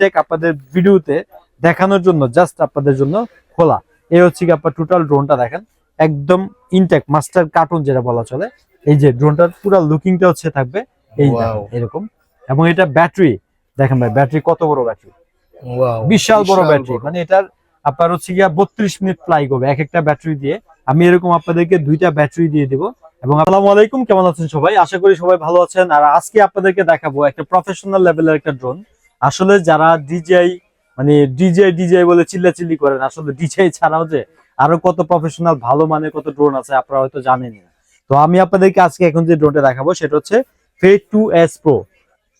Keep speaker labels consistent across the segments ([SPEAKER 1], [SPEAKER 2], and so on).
[SPEAKER 1] Take আপনাদের ভিডিওতে দেখানোর জন্য জাস্ট আপনাদের জন্য খোলা। এই হচ্ছে কি আপনার টোটাল ড্রোনটা দেখেন একদম ইনটেক মাস্টার কার্টুন যেটা বলা চলে। এই যে ড্রোনটার পুরো লুকিংটা হচ্ছে থাকবে এই এরকম। এবং এটা ব্যাটারি দেখেন ভাই ব্যাটারি কত বড় ব্যাটারি বিশাল বড় ব্যাটারি মানে এটার আপনার হচ্ছে গিয়া বত্রিশ মিনিট ফ্লাই করবে এক একটা ব্যাটারি দিয়ে। আমি এরকম আপনাদেরকে দুইটা ব্যাটারি দিয়ে দিব। এবং আসসালামু আলাইকুম কেমন আছেন সবাই? আশা করি সবাই ভালো আছেন। আর আজকে আপনাদেরকে দেখাবো একটা প্রফেশনাল লেভেলের একটা ড্রোন আসলে যারা ডিজাই মানে ডিজে ডিজে বলে চিল্লাচিল্লি করেন, আসলে ডিজাই ছাড়াও যে আরও কত প্রফেশনাল ভালো মানের কত ড্রোন আছে, আপনারা হয়তো জানেনই না। তো আমি আপনাদেরকে আজকে এখন যে ড্রোনটা দেখাবো, সেটা হচ্ছে ফেট টু এস প্রো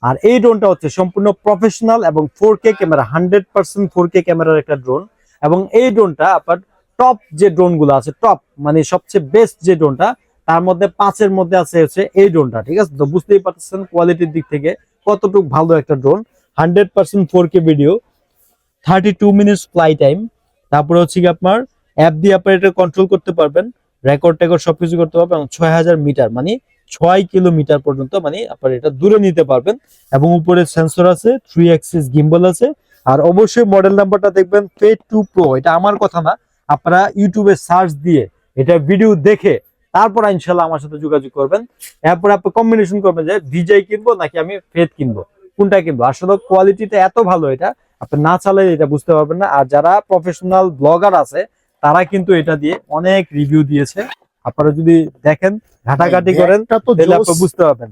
[SPEAKER 1] আর এই ড্রোনটা হচ্ছে সম্পূর্ণ প্রফেশনাল এবং four K camera hundred percent four K ক্যামেরার একটা ড্রোন এবং এই ড্রোনটা আপনার টপ যে ড্রোনগুলো আছে টপ মানে সবচেয়ে বেস্ট যে ড্রোনটা তার মধ্যে পাঁচের মধ্যে আছে হচ্ছে এই ড্রোনটা ঠিক আছে? তো বুঝতেই পারতেছেন কোয়ালিটির দিক থেকে কতটুকু ভালো একটা drone hundred percent four K video, thirty two minutes fly time, তারপরে হচ্ছে কি আপনার অ্যাপ দিয়ে আপনার এটা কন্ট্রোল করতে পারবেন রেকর্ড টেকর্ড সবকিছু করতে পারবেন, এবং ছয় হাজার মিটার মানে ছয় কিলোমিটার পর্যন্ত মানে আপনার এটা দূরে নিতে পারবেন, এবং উপরে সেন্সর আছে থ্রি অ্যাক্সিস গিম্বল আছে, আর অবশ্যই মডেল নাম্বারটা দেখবেন পে টু প্রো এটা আমার কথা না, আপনারা ইউটিউবে সার্চ দিয়ে এটা ভিডিও দেখে, তারপর ইনশাল্লাহ আমার সাথে যোগাযোগ করবেন, এরপর আপনি কম্বিনেশন করবেন যে ডিজাই কিনবো নাকি আমি ফেদ কিনবো। কোনটা কিনবো? আসলে কোয়ালিটিটা এত ভালো এটা আপনি না চালালে এটা বুঝতে পারবেন না। আর যারা প্রফেশনাল ব্লগার আছে তারা কিন্তু এটা দিয়ে অনেক রিভিউ দিয়েছে। আপনারা যদি দেখেন ঘাটাঘাটি করেন তাহলে আপনি বুঝতে পারবেন।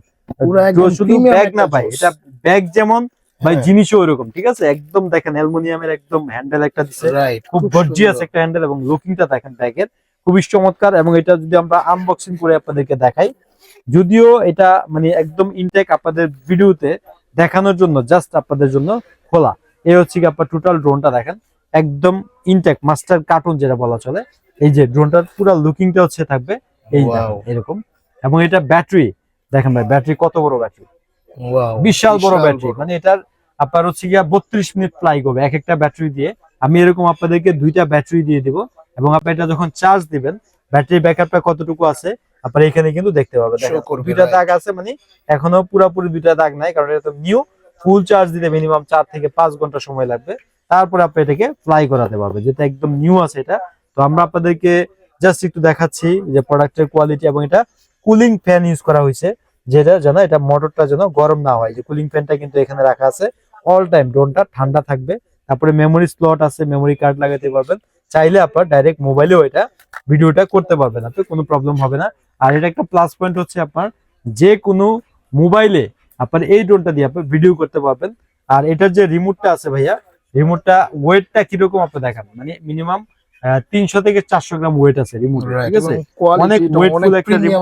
[SPEAKER 1] শুধু ব্যাগ না ভাই এটা ব্যাগ যেমন ভাই
[SPEAKER 2] হ্যাঁ।
[SPEAKER 1] জিনিসও ওরকম ঠিক আছে? একদম দেখেন অ্যালুমিনিয়ামের একদম হ্যান্ডেল একটা
[SPEAKER 2] Right,
[SPEAKER 1] খুব
[SPEAKER 2] খুব
[SPEAKER 1] গর্জিয়াস একটা হ্যান্ডেল এবং লুকিংটা দেখেন ব্যাগের। খুবই চমৎকার এবং এটা যদি আমরা আনবক্সিং করে আপনাদেরকে দেখাই যদিও এটা মানে একদম ইনটেক আপনাদের ভিডিওতে দেখানোর জন্য জাস্ট আপনাদের জন্য খোলা। এই হচ্ছে কি আপনার টোটাল ড্রোনটা দেখেন। একদম ইনটেক মাস্টার কার্টুন যেটা বলা চলে। এই যে ড্রোনটার পুরো লুকিংটা হচ্ছে থাকবে। এই এরকম। এবং এটা ব্যাটারি দেখেন ভাই ব্যাটারি কত বড় ব্যাটারি বিশাল বড় ব্যাটারি মানে এটার আপনার হচ্ছে গিয়া বত্রিশ মিনিট ফ্লাই করবে এক একটা ব্যাটারি দিয়ে। আমি এরকম আপনাদেরকে দুইটা ব্যাটারি দিয়ে দিব। এবং আপনি এটা যখন চার্জ দিবেন ব্যাটারি ব্যাকআপটা কতটুকু আছে? আপনার এখানে কিন্তু দেখতে পাবেন দুইটা দাগ আছে মানে এখনও পুরোপুরি দুইটা দাগ নাই কারণ এটা তো নিউ ফুল চার্জ দিতে মিনিমাম চার থেকে পাঁচ ঘণ্টা সময় লাগবে। তারপরে আপনি এটাকে ফ্লাই করাতে পারবে যেটা একদম নিউ আছে এটা। তো আমরা আপনাদেরকে জাস্ট একটু দেখাচ্ছি যে প্রোডাক্টের কোয়ালিটি এবং এটা কুলিং ফ্যান ইউজ করা হয়েছে যেটা যেন এটা মোটরটা যেন গরম না হয়। যে কুলিং ফ্যানটা কিন্তু এখানে রাখা আছে অল টাইম ড্রোনটা ঠান্ডা থাকবে। তারপরে মেমোরি স্লট আছে মেমোরি কার্ড লাগাতে পারবেন। চাইলে আপনার ডাইরেক্ট মোবাইলেও এটা ভিডিওটা করতে পারবেন আপনি কোনো প্রবলেম হবে না। আর এটা একটা প্লাস পয়েন্ট হচ্ছে আপনার যে কোনো মোবাইলে আপনার এই ড্রোনটা দিয়ে আপনি ভিডিও করতে পারবেন। আর এটার যে রিমোটটা আছে ভাইয়া রিমোটটা ওয়েটটা কীরকম আপনি দেখান? মানে মিনিমাম তিনশো থেকে চারশো গ্রাম ওয়েট আছে রিমোট ঠিক আছে? অনেক
[SPEAKER 2] অনেক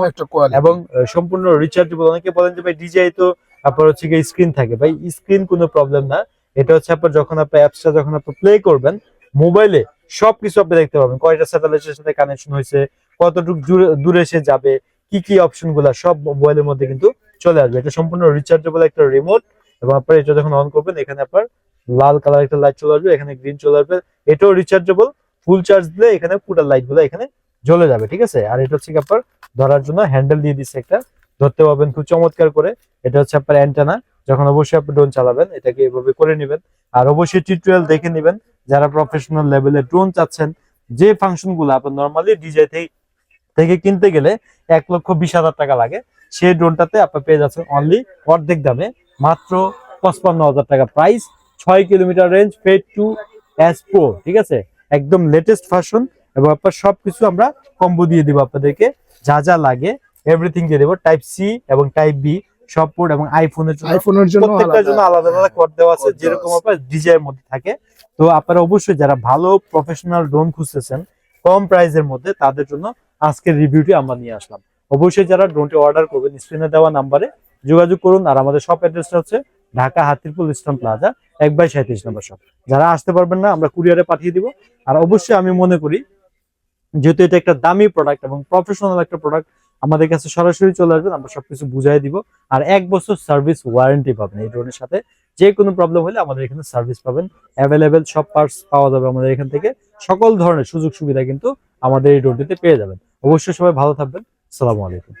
[SPEAKER 1] একটা
[SPEAKER 2] quality।
[SPEAKER 1] এবং সম্পূর্ণ রিচার্জেবল অনেকে বলেন যে ভাই ডিজিআই তো আপনার হচ্ছে গিয়ে স্ক্রিন থাকে। ভাই স্ক্রিন কোনো প্রবলেম না। এটা হচ্ছে আপনার যখন আপনি অ্যাপসটা যখন আপনি প্লে করবেন মোবাইলে সবকিছু আপনি দেখতে পাবেন। কয়টা স্যাটেলাইটের সাথে কানেকশন হয়েছে কতটুকু দূরে- দূরে সে যাবে, কি কি অপশনগুলা, সব মোবাইলের মধ্যে কিন্তু চলে আসবে। এটা সম্পূর্ণ রিচার্জেবল একটা রিমোট এবং আপনার এটা যখন অন করবেন, এখানে আপনার লাল কালার একটা লাইট চলে আসবে, এখানে গ্রিন চলে আসবে। এটাও রিচার্জেবল ফুল চার্জ দিলে এখানে পুরো লাইটগুলো এখানে জ্বলে যাবে, ঠিক আছে? আর এটা হচ্ছে আপনার ধরার জন্য হ্যান্ডেল দিয়ে দিচ্ছে একটা, ধরতে পারবেন খুব চমৎকার করে। এটা হচ্ছে আপনার অ্যান্টেনা যখন অবশ্যই আপনি ড্রোন চালাবেন, এটাকে এভাবে করে নেবেন। আর অবশ্যই টিউটোরিয়াল দেখে নেবেন, যারা প্রফেশনাল লেভেলে ড্রোন চাচ্ছেন, যে ফাংশনগুলো আপনার নর্মালি ডিজে থেকে কিনতে গেলে এক লক্ষ বিশ হাজার টাকা লাগে। সেই ড্রোনটাতে আপনি পেয়ে যাচ্ছেন অনলি অর্ধেক দামে মাত্র পঁচপান্ন হাজার টাকা প্রাইস ছয় কিলোমিটার রেঞ্জ ফেড টু এস প্রো ঠিক আছে? একদম লেটেস্ট ফাংশন এবং আপনার সবকিছু আমরা কম্বো দিয়ে দিব আপনাদেরকে। যা যা লাগে এভরিথিং দিয়ে দেবো। টাইপ সি এবং টাইপ বি সব পোর্ট এবং আইফোনের জন্য
[SPEAKER 2] আইফোনের জন্য
[SPEAKER 1] প্রত্যেকটার জন্য আলাদা আলাদা কোড দেওয়া আছে যেরকম। আপনার ডিজাইন মধ্যে থাকে। তো আপনারা অবশ্যই যারা ভালো প্রফেশনাল ড্রোন খুঁজতেছেন কম প্রাইসের মধ্যে তাদের জন্য আজকের রিভিউটি আমরা নিয়ে আসলাম। অবশ্যই যারা ড্রোনটি অর্ডার করবেন স্ক্রিনে দেওয়া নাম্বারে যোগাযোগ করুন। আর আমাদের শপ অ্যাড্রেসটা হচ্ছে ঢাকা হাতিরপুল ইসলাম প্লাজা এক বাই সাঁত্রিশ নম্বর শপ যারা আসতে পারবেন না, আমরা কুরিয়ারে পাঠিয়ে দিব। আর অবশ্যই আমি মনে করি, যেহেতু এটা একটা দামি প্রোডাক্ট এবং প্রফেশনাল একটা প্রোডাক্ট আমাদের কাছে সরাসরি চলে আসবেন, আমরা সবকিছু বুঝাই দিব। আর এক বছর সার্ভিস ওয়ারেন্টি পাবেন এই ড্রোনের সাথে। যে কোনো প্রবলেম হলে আমাদের এখানে সার্ভিস পাবেন। অ্যাভেলেবেল সব পার্টস পাওয়া যাবে আমাদের এখান থেকে। সকল ধরনের সুযোগ সুবিধা কিন্তু আমাদের এই রোডটিতে পেয়ে যাবেন। অবশ্যই সবাই ভালো থাকবেন। সালামু আলাইকুম।